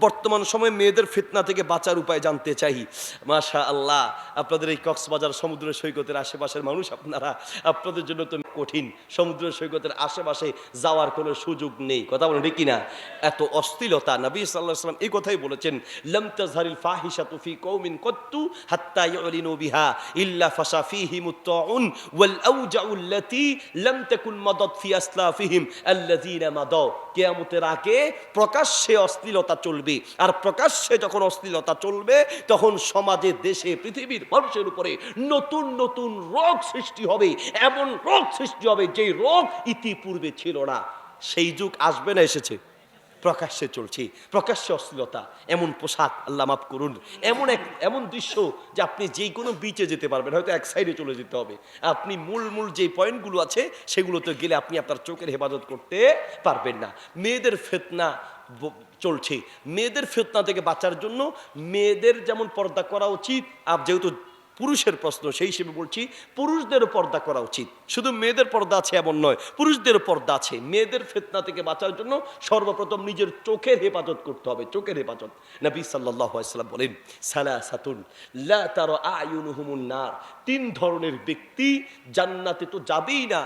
বর্তমান সময়ে মেয়েদের ফিতনা থেকে বাঁচার উপায় জানতে চাই। মাশা আল্লাহ আপনাদের এই কক্সবাজার সমুদ্র সৈকতের আশেপাশের মানুষ, আপনারা, আপনাদের জন্য তো কঠিন। সমুদ্র সৈকতের আশেপাশে যাওয়ার কোনো সুযোগ নেই। কথা বলেন ঠিক কিনা? এত অস্থিলতা। নবী সাল্লাহ সাল্লাম এই কথাই বলেছেন লমতাজহারিল ফাহিসা তুফি কৌমিন কত্তু হাত্তা ইউলিনু বিহা ইল্লা ফাসাফিহিম উত্তাউন ওয়াল আউজাউ আল্লাতি লাম তাকুন মাদাত ফি আসলাফিহিম আল্লাযিনা মাদাউ কিয়ামতের আগে প্রকাশ্যে অশ্লীলতা চলবে। আর প্রকাশ্যে যখন অশ্লীলতা চলবে, তখন সমাজে, দেশে, পৃথিবীর মানুষের উপরে নতুন নতুন রোগ সৃষ্টি হবে। এমন রোগ সৃষ্টি হবে যেই রোগ ইতিপূর্বে ছিল না। সেই যুগ আসবে না, এসেছে। প্রকাশ্যে চলছে। প্রকাশ্যে অশ্লীলতা। এমন পোশাক আল্লাহ মাফ করুন। এমন এক, এমন দৃশ্য যে আপনি যে কোনো বিচে যেতে পারবেন। হয়তো এক সাইডে চলে যেতে হবে। আপনি মূল মূল যে পয়েন্টগুলো আছে, সেগুলোতে গেলে আপনি আপনার চোখের হেফাজত করতে পারবেন না। মেয়েদের ফেতনা চলছে। মেয়েদের ফেতনা থেকে বাঁচার জন্য মেয়েদের যেমন পর্দা করা উচিত, আর যেহেতু পুরুষের প্রশ্ন সেই হিসেবে বলছি, পুরুষদেরও পর্দা করা উচিত। শুধু মেয়েদের পর্দা আছে এমন নয়, পুরুষদেরও পর্দা আছে। মেয়েদের ফেতনা থেকে বাঁচার জন্য সর্বপ্রথম নিজের চোখের হেফাজত করতে হবে, চোখের হেফাজত। নবী সাল্লাহ সাল্লাম বলেন সালা সাতুন তার আয়ুনুহুমুন নার। তিন ধরনের ব্যক্তি জান্নাতে তো যাবেই না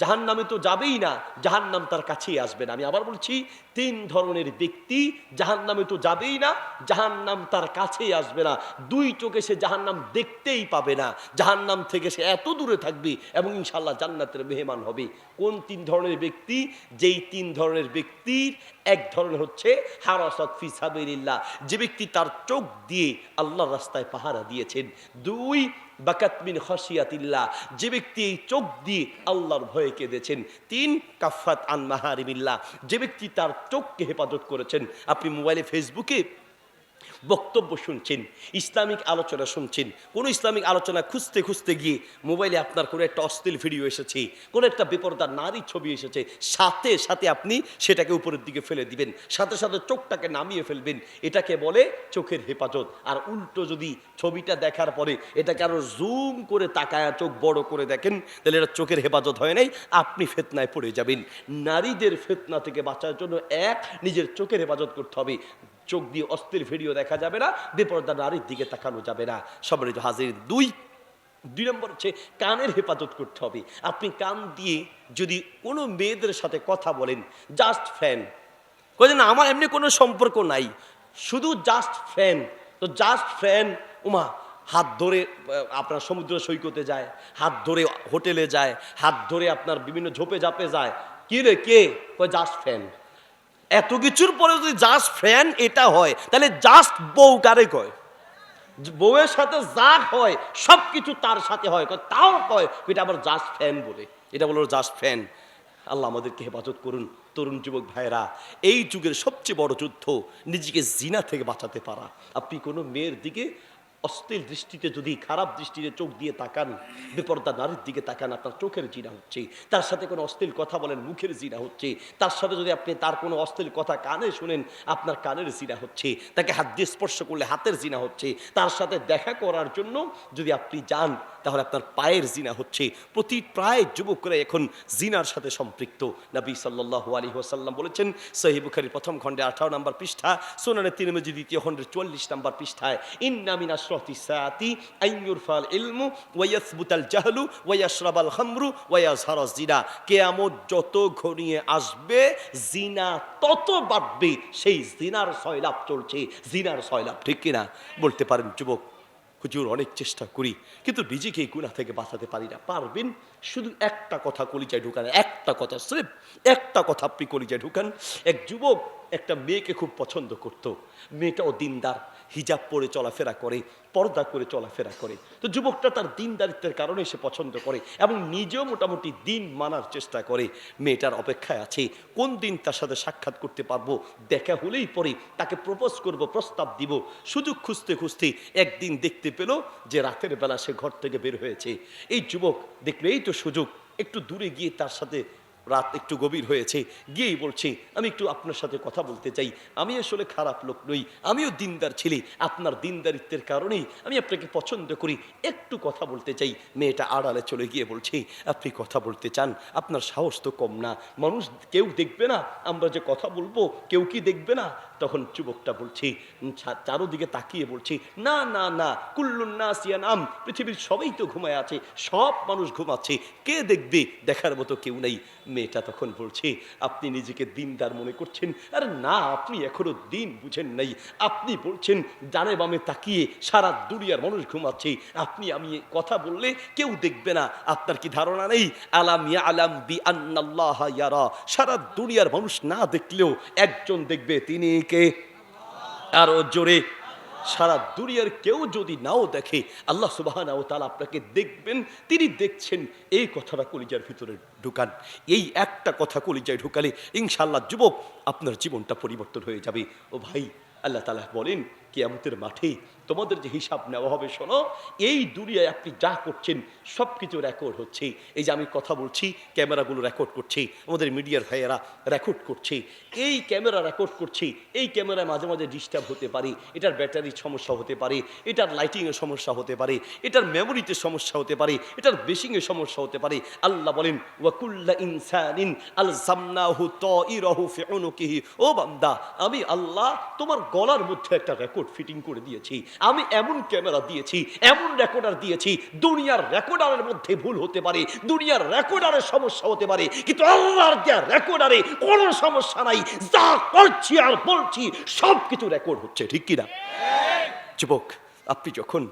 জাহান নামে তো যাবেই না জাহান নাম তার কাছেই আসবে না। আমি আবার বলছি, তিন ধরনের ব্যক্তি জাহান নামে তো যাবেই না জাহান নাম তার কাছেই আসবে না। দুই চোখে সে জাহান নাম দেখতেই পাবে না। জাহান নাম থেকে সে এত দূরে থাকবে এবং ইনশাল্লাহ জান্নাতের মেহমান হবে। কোন তিন ধরনের ব্যক্তি? যেই তিন ধরনের ব্যক্তির এক ধরনের হচ্ছে, হারাসত ফি সাবিলিল্লাহ। যে ব্যক্তি তার চোখ দিয়ে আল্লাহর রাস্তায় পাহারা দিয়েছেন। দুই বাকাতমিন হসিয়াতিল্লা যে ব্যক্তি এই চোখ দিয়ে আল্লাহর ভয়ে কেঁদেছেন, তিন কাফাত আন মাহারিমিল্লা যে ব্যক্তি তার চোখকে হেফাজত করেছেন, আপনি মোবাইলে, ফেসবুকে বক্তব্য শুনছেন, ইসলামিক আলোচনা শুনছেন, কোনো ইসলামিক আলোচনা খুঁজতে খুঁজতে গিয়ে মোবাইলে আপনার কোনো একটা অশ্লীল ভিডিও এসেছে, কোনো একটা বিপর্দার নারী ছবি এসেছে, সাথে সাথে আপনি সেটাকে উপরের দিকে ফেলে দিবেন, সাথে সাথে চোখটাকে নামিয়ে ফেলবেন, এটাকে বলে চোখের হেফাজত। আর উল্টো যদি ছবিটা দেখার পরে এটাকে আরও জুম করে তাকায়া চোখ বড় করে দেখেন, তাহলে এটা চোখের হেফাজত হয় নাই, আপনি ফেতনায় পড়ে যাবেন। নারীদের ফেতনা থেকে বাঁচার জন্য এক, নিজের চোখের হেফাজত করতে হবে। চোখ দিয়ে অস্থির ভিডিও দেখা যাবে না, বেপরদা নারীর দিকে তাকানো যাবে না। সবারই হাজির দুই দুই নম্বর হচ্ছে কানের হেফাজত করতে হবে। আপনি কান দিয়ে যদি কোনো মেয়েদের সাথে কথা বলেন জাস্ট ফ্যান না, আমার এমনি কোনো সম্পর্ক নাই। শুধু জাস্ট ফ্যান তো জাস্ট ফ্যান উমা, হাত ধরে আপনার সমুদ্র সৈকতে যায়, হাত ধরে হোটেলে যায়, হাত ধরে আপনার বিভিন্ন ঝোপে ঝাপে যায়। কি রে, কে? জাস্ট ফ্যান এত কিছুর পরে যদি জাস্ট ফ্যান এটা হয়, তাহলে জাস্ট বউ কারে কয়? বউয়ের সাথে যা হয় সব কিছু তার সাথে হয় তাও কয়, এটা আবার জাস্ট ফ্যান বলে। এটা বলো জাস্ট ফ্যান আল্লাহ আমাদেরকে হেফাজত করুন, তরুণ যুবক ভাইয়েরা। এই যুগের সবচেয়ে বড় যুদ্ধ, নিজেকে জিনা থেকে বাঁচাতে পারা। আপনি কোনো মেয়ের দিকে অশ্লীল দৃষ্টিতে যদি, খারাপ দৃষ্টিতে চোখ দিয়ে তাকান, বিপর্দা নারীর দিকে তাকান, আপনার চোখের জিনা হচ্ছে, তার সাথে কোনো অস্থির কথা বলেন, মুখের জিনা হচ্ছে, তার সাথে যদি আপনি তার কোনো অস্থির কথা কানে শুনেন, আপনার কানের জিনা হচ্ছে, তাকে হাত দিয়ে স্পর্শ করলে হাতের জিনা হচ্ছে, তার সাথে দেখা করার জন্য যদি আপনি যান তাহলে আপনার পায়ের জিনা হচ্ছে। প্রতি প্রায় যুবকরা এখন জিনার সাথে সম্পৃক্ত। নবী সাল্লাল্লাহু আলাইহি ওয়াসাল্লাম বলেছেন, সহিহ বুখারীর প্রথম খণ্ডে আঠারো নম্বর পৃষ্ঠা, সুনানে তিরমিজি দ্বিতীয় খণ্ডের চুয়াল্লিশ নম্বর পৃষ্ঠায়, ইন্না মিন আশরাতি সাআতি আন ইউরফাল ইলমু ওয়া ইয়াসবুতাল জাহলু ওয়া ইয়াশরাবাল খামরু ওয়া ইয়াজহারাজ জিনা কিয়ামত যত ঘনিয়ে আসবে, জিনা তত বাড়বে। সেই জিনার সয়লাভ চলছে। জিনার সয়লাভ ঠিক কিনা? বলতে পারেন যুবক হুজুর, অনেক চেষ্টা করি, কিন্তু নিজেকে এই গুণা থেকে বাঁচাতে পারি না। পারবেন? শুধু একটা কথা কলিজায় ঢুকান, একটা কথা, স্রেফ একটা কথা আপনি কলিজায় ঢুকান। এক যুবক একটা মেয়েকে খুব পছন্দ করত। মেয়েটাও দিনদার, হিজাব পরে চলাফেরা করে, পর্দা করে চলাফেরা করে। তো যুবকটা তার দিনদারিত্বের কারণে সে পছন্দ করে এবং নিজেও মোটামুটি দিন মানার চেষ্টা করে। মেয়েটার অপেক্ষায় আছে, কোন দিন তার সাথে সাক্ষাৎ করতে পারব, দেখা হলেই পরে তাকে প্রপোজ করব, প্রস্তাব দিব। সুযোগ খুঁজতে খুঁজতে একদিন দেখতে পেল যে রাতের বেলা সে ঘর থেকে বের হয়েছে। এই যুবক দেখল, এই তো সুযোগ, একটু দূরে গিয়ে তার সাথে রাত একটু গভীর হয়েছে, গিয়েই বলছে, আমি একটু আপনার সাথে কথা বলতে চাই। আমি আসলে খারাপ লোক নই, আমিও দিনদার ছিলি, আপনার দিনদারিত্বের কারণেই আমি আপনাকে পছন্দ করি। একটু কথা বলতে চাই, মেয়েটা আড়ালে চলে গিয়ে বলছে, আপনি কথা বলতে চান, আপনার সাহস তো কম না। মানুষ কেউ দেখবে না, আমরা যে কথা বলব, কেউ কি দেখবে না? তখন যুবকটা বলছি চারোদিকে তাকিয়ে বলছি, না না না কুল্লুন্না নাম পৃথিবীর সবাই তো ঘুমায় আছে, সব মানুষ ঘুমাচ্ছে, কে দেখবে? দেখার মতো কেউ নেই। মেয়েটা তখন বলছে, আপনি নিজেকে দিনদার মনে করছেন? আরে না, আপনি এখনও দিন বুঝেন নাই। আপনি বলছেন, ডানে বামে তাকিয়ে সারা দুনিয়ার মানুষ ঘুমাচ্ছে, আপনি আমি কথা বললে কেউ দেখবে না, আপনার কি ধারণা নেই? আলাম ইয়া আলাম বি আন্নাল্লাহ ইয়ারা, সারা দুনিয়ার মানুষ না দেখলেও একজন দেখবে, তিনি কে আরও জোরে সারা দুনিয়ার কেউ যদি নাও দেখে, আল্লাহ সুবাহ আপনাকে দেখবেন, তিনি দেখছেন এই কথাটা কলিজার ভিতরে ঢুকান। এই একটা কথা কলিজায় ঢুকালে ইনশাল্লাহ যুবক আপনার জীবনটা পরিবর্তন হয়ে যাবে। ও ভাই, আল্লাহ তালা বলেন কেয়ামতের মাঠে তোমাদের যে হিসাব নেওয়া হবে, শোনো, এই দুনিয়ায় আপনি যা করছেন সব কিছু রেকর্ড হচ্ছে। এই যে আমি কথা বলছি, ক্যামেরাগুলো রেকর্ড করছে, আমাদের মিডিয়ার ভাইয়েরা রেকর্ড করছে। এই ক্যামেরা রেকর্ড করছে, এই ক্যামেরায় মাঝে মাঝে ডিস্টার্ব হতে পারে, এটার ব্যাটারির সমস্যা হতে পারে, এটার লাইটিংয়ের সমস্যা হতে পারে, এটার মেমোরিতে সমস্যা হতে পারে, এটার বেসিংয়ের সমস্যা হতে পারে। আল্লাহ বলেন ওয়াকুল্লা ইনসানিন আল জামনাহু তাইরাহু ফি উনুকিহি। ও বান্দা, আমি আল্লাহ তোমার গলার মধ্যে একটা রেকর্ড ফিটিং করে দিয়েছি। আমি এমন ক্যামেরা দিয়েছি, এমন রেকর্ডার দিয়েছি, দুনিয়ার রেকর্ডারের মধ্যে ভুল হতে পারে, দুনিয়ার রেকর্ডারের সমস্যা হতে পারে, কিন্তু আল্লাহর দেওয়া রেকর্ডারে কোনো সমস্যা নাই, যা করছি আর বলছি সব কিছু রেকর্ড হচ্ছে, ঠিক কিনা? যুবক, আপনি যখন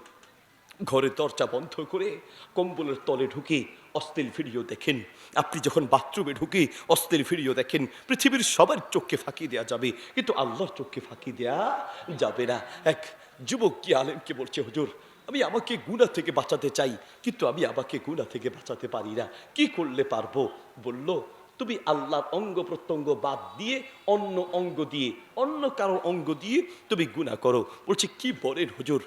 ঘরে দরজা বন্ধ করে কম্বলের তলে ঢুকে অশ্লীল ভিডিও দেখেন। আপনি যখন বাথরুমে ঢুকে অস্থির ভিডিও দেখেন, পৃথিবীর সবার চোখকে ফাঁকি দেওয়া যাবে। কিন্তু আল্লাহর চোখকে ফাঁকি দেওয়া যাবে না। এক যুবক কি আলেমকে বলছে, হুজুর, আমি আমাকে গুণা থেকে বাঁচাতে চাই, কিন্তু আমি আমাকে গুণা থেকে বাঁচাতে পারি না। কি করলে পারব? বলল, তুমি আল্লাহর অঙ্গ প্রত্যঙ্গ বাদ দিয়ে অন্য অঙ্গ দিয়ে, অন্য কারও অঙ্গ দিয়ে তুমি গুণা করো। বলছে, কি বলেন হুজুর?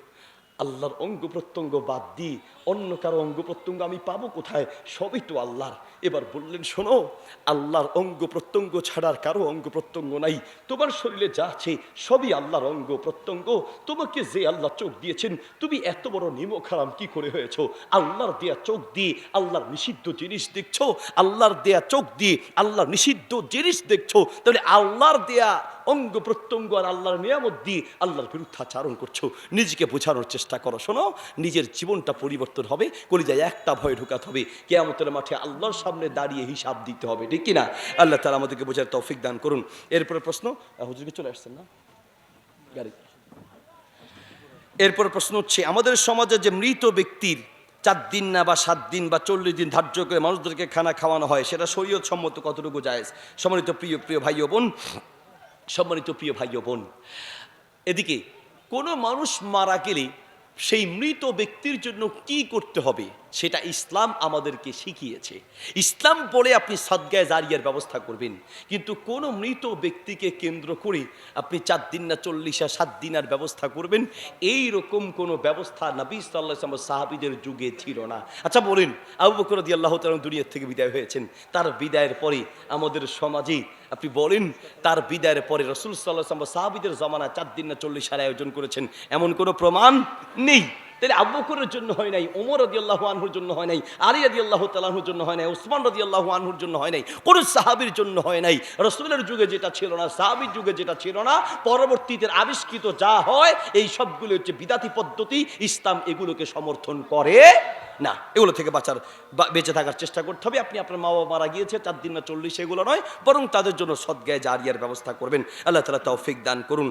আল্লাহর অঙ্গ প্রত্যঙ্গ বাদ দিয়ে অন্য কারও অঙ্গ প্রত্যঙ্গ আমি পাবো কোথায়? সবই তো আল্লাহর। এবার বললেন, শোনো, আল্লাহর অঙ্গ প্রত্যঙ্গ ছাড়ার কারও অঙ্গ প্রত্যঙ্গ নাই। তোমার শরীরে যা আছে সবই আল্লাহর অঙ্গ প্রত্যঙ্গ। তোমাকে যে আল্লাহ চোখ দিয়েছেন, তুমি এত বড় নিমক হারাম কি করে হয়েছো? আল্লাহর দেয়া চোখ দিয়ে আল্লাহর নিষিদ্ধ জিনিস দেখছ? আল্লাহর দেয়া চোখ দিয়ে আল্লাহর নিষিদ্ধ জিনিস দেখছ? তাহলে আল্লাহর দেয়া অঙ্গ প্রত্যঙ্গ আর আল্লাহর নিয়ামত দিয়ে আল্লাহর বিরুদ্ধাচারণ করছ। নিজেকে বোঝানোর চেষ্টা করো। শোনো, নিজের জীবনটা পরিবর্তন হবে, কলিজায় একটা ভয় ঢুকাতে হবে। কেয়ামতের মাঠে আল্লাহর সামনে দাঁড়িয়ে হিসাব দিতে হবে, ঠিক কিনা? আল্লাহ তালা আমাদেরকে বোঝার তৌফিক দান করুন। এরপরে প্রশ্ন হুজুরকে চলে আসছেন না? গাড়ি। এরপর প্রশ্ন হচ্ছে, আমাদের সমাজে যে মৃত ব্যক্তির চার দিন না বা সাত দিন বা চল্লিশ দিন ধার্য করে মানুষদেরকে খানা খাওয়ানো হয়, সেটা শরীয়ত সম্মত কতটুকু যায় সম্মানিত প্রিয় প্রিয় ভাই বোন সম্মানিত প্রিয় ভাই ও বোন, এদিকে কোনো মানুষ মারা গেলে সেই মৃত ব্যক্তির জন্য কি করতে হবে? সেটা ইসলাম আমাদেরকে শিখিয়েছে। ইসলাম বলে আপনি সদ্গায় জারিয়ার ব্যবস্থা করবেন। কিন্তু কোনো মৃত ব্যক্তিকে কেন্দ্র করে আপনি চার দিন না চল্লিশ আর সাত দিন আর ব্যবস্থা করবেন, এই রকম কোনো ব্যবস্থা নবী সাল্লাহ সাহাবিদের যুগে ছিল না। আচ্ছা বলেন, আবু বকর দিয়ে আল্লাহ তালা দুনিয়ার থেকে বিদায় হয়েছেন। তার বিদায়ের পরে আমাদের সমাজে আপনি বলেন, তার বিদায়ের পরে রসুল সাল্লাহ সাহাবিদের জমানা চার দিন না চল্লিশ সালে আয়োজন করেছেন। এমন কোনো প্রমাণ নেই? তাহলে আব্বুকুরের জন্য হয় নাই ওমর রদি আল্লাহ আনহুর জন্য হয় নাই, আলী রদি আল্লাহ তালাহুর জন্য হয় নাই ওসমান রদি আল্লাহ আনহুর জন্য হয় নাই, কোনো সাহাবির জন্য হয় নাই। রসুলের যুগে যেটা ছিল না, সাহাবির যুগে যেটা ছিল না, পরবর্তীতে আবিষ্কৃত যা হয়, এই সবগুলো হচ্ছে বিদাতি পদ্ধতি, ইসলাম এগুলোকে সমর্থন করে না। এগুলো থেকে বাঁচার বেঁচে থাকার চেষ্টা করতে হবে। আপনি আপনার মা বাবা মারা গিয়েছে, চার দিন না চল্লিশ, এগুলো নয়, বরং তাদের জন্য সদ্গায় জারিয়ার ব্যবস্থা করবেন। আল্লাহ তালা তৌফিক দান করুন।